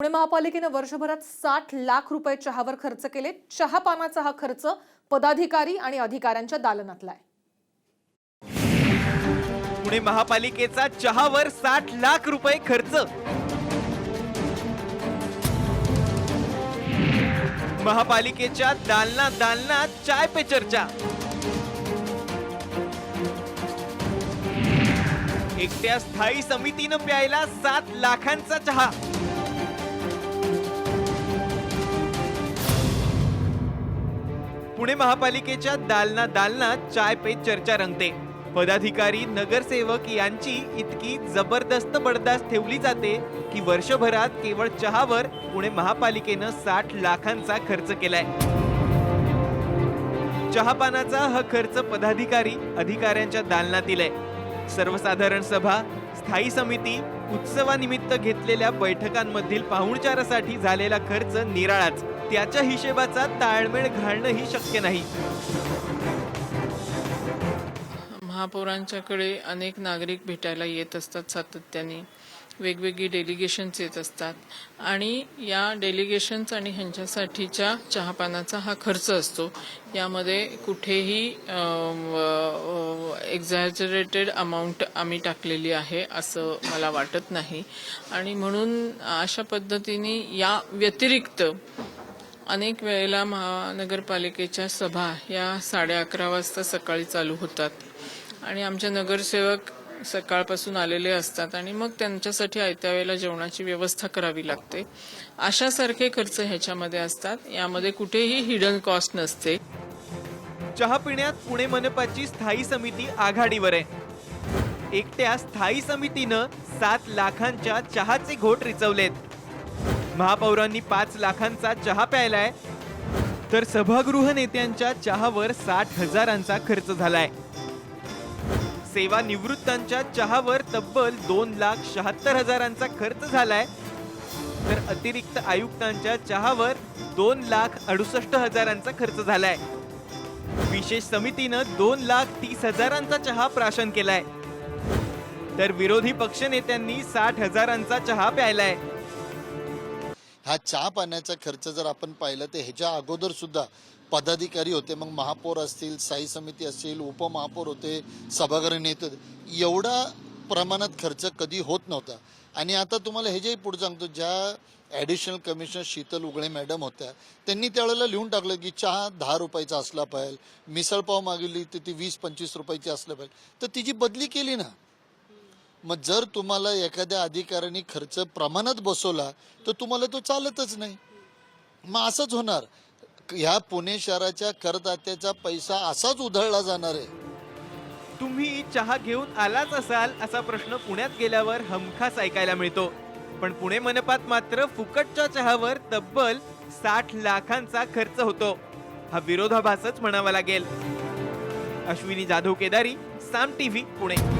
पुणे महापालिकेनं वर्षभरात साठ लाख रुपये चहावर खर्च केले. चहा पानाचा हा खर्च पदाधिकारी आणि अधिकाऱ्यांच्या दालनातला आहे. पुणे महापालिकेचा चहावर साठ लाख रुपये खर्च. महापालिकेच्या दालना दालनात चाय पे चर्चा. एकट्या स्थायी समितीनं प्यायला सात लाखांचा चहा. पुणे महापालिकेच्या दालना दालनात चाय पे चर्चा रंगते. पदाधिकारी नगरसेवक यांची इतकी जबरदस्त बडदास्त ठेवली जाते की वर्षभरात केवळ चहावर पुणे महापालिकेनं साठ लाखांचा खर्च केलाय. चहापानाचा हा खर्च पदाधिकारी अधिकाऱ्यांच्या दालनातील आहे सर्वसाधारण सभा स्थायी समिती उत्सवानिमित्त घेतलेल्या बैठकांमधील पाहुणचारासाठी झालेला खर्च निराळाच. त्याच्या हिशेबाचा ताळमेळ घालणंही शक्य नाही. महापौरांच्याकडे अनेक नागरिक भेटायला येत असतात सातत्याने. वेगवेगळी डेलिगेशन्स येत असतात. आणि या डेलिगेशन्स आणि ह्यांच्यासाठीच्या चहापानाचा हा खर्च असतो. यामध्ये कुठेही एक्झॅजरेटेड अमाऊंट आम्ही टाकलेली आहे असं मला वाटत नाही. आणि म्हणून अशा पद्धतीने या व्यतिरिक्त अनेक वेळेला महानगरपालिकेच्या सभा या साडे अकरा वाजता सकाळी चालू होतात. आणि आमचे नगरसेवक सकाळपासून आलेले असतात आणि मग त्यांच्यासाठी आयत्या वेळेला जेवणाची व्यवस्था करावी लागते. अशासारखे खर्च ह्याच्यामध्ये असतात. यामध्ये कुठेही हिडन कॉस्ट नसते. चहा पिण्यात पुणे मनपाची स्थायी समिती आघाडीवर आहे. एकट्या स्थायी समितीनं सात लाखांच्या चहाचे घोट रिचवलेत. महापौरांनी पाच लाखांचा चहा प्यायलाय. तर सभागृह नेत्यांच्या चहावर साठ हजारांचा खर्च झालाय. सेवा निवृत्तांच्या चहावर तब्बल दोन लाख शहात्तर हजारांचा खर्च झालाय. तर अतिरिक्त आयुक्तांच्या चहावर दोन लाख अडुसष्ट हजारांचा खर्च झालाय. विशेष समितीनं दोन लाख तीस हजारांचा चहा प्राशन केलाय. तर विरोधी पक्षनेत्यांनी साठ हजारांचा चहा प्यायलाय. हा चहा पाण्याचा खर्च जर आपण पाहिलं तर ह्याच्या अगोदर सुद्धा पदाधिकारी होते मग महापौर असतील स्थायी समिती असतील उपमहापौर होते सभागृह नेते होते. एवढा प्रमाणात खर्च कधी होत नव्हता. आणि आता तुम्हाला हे जे पुढे सांगतो ज्या additional commissioner Sheetal Ugale madam होत्या त्यांनी त्यावेळेला लिहून टाकलं की चहा दहा रुपयाचा असला पाहिजे मिसळपाव मागवली तर ती वीस पंचवीस रुपयाची असलं पाहिजे. तर तिची बदली केली ना. मग जर तुम्हाला एखाद्या अधिकाऱ्याने खर्च प्रमाणात बसवला तर तुम्हाला तो चालतच नाही. मग असंच होणार. ह्या पुणे शहराच्या करदात्याचा पैसा असाच उधळला जाणार आहे. तुम्ही चहा घेऊन आलाच असाल असा प्रश्न पुण्यात गेल्यावर हमखास ऐकायला मिळतो. पण पुणे मनपात मात्र फुकटच्या चहावर तब्बल साठ लाखांचा खर्च होतो. हा विरोधाभासच म्हणावा लागेल. अश्विनी जाधव केदारी साम टीव्ही पुणे.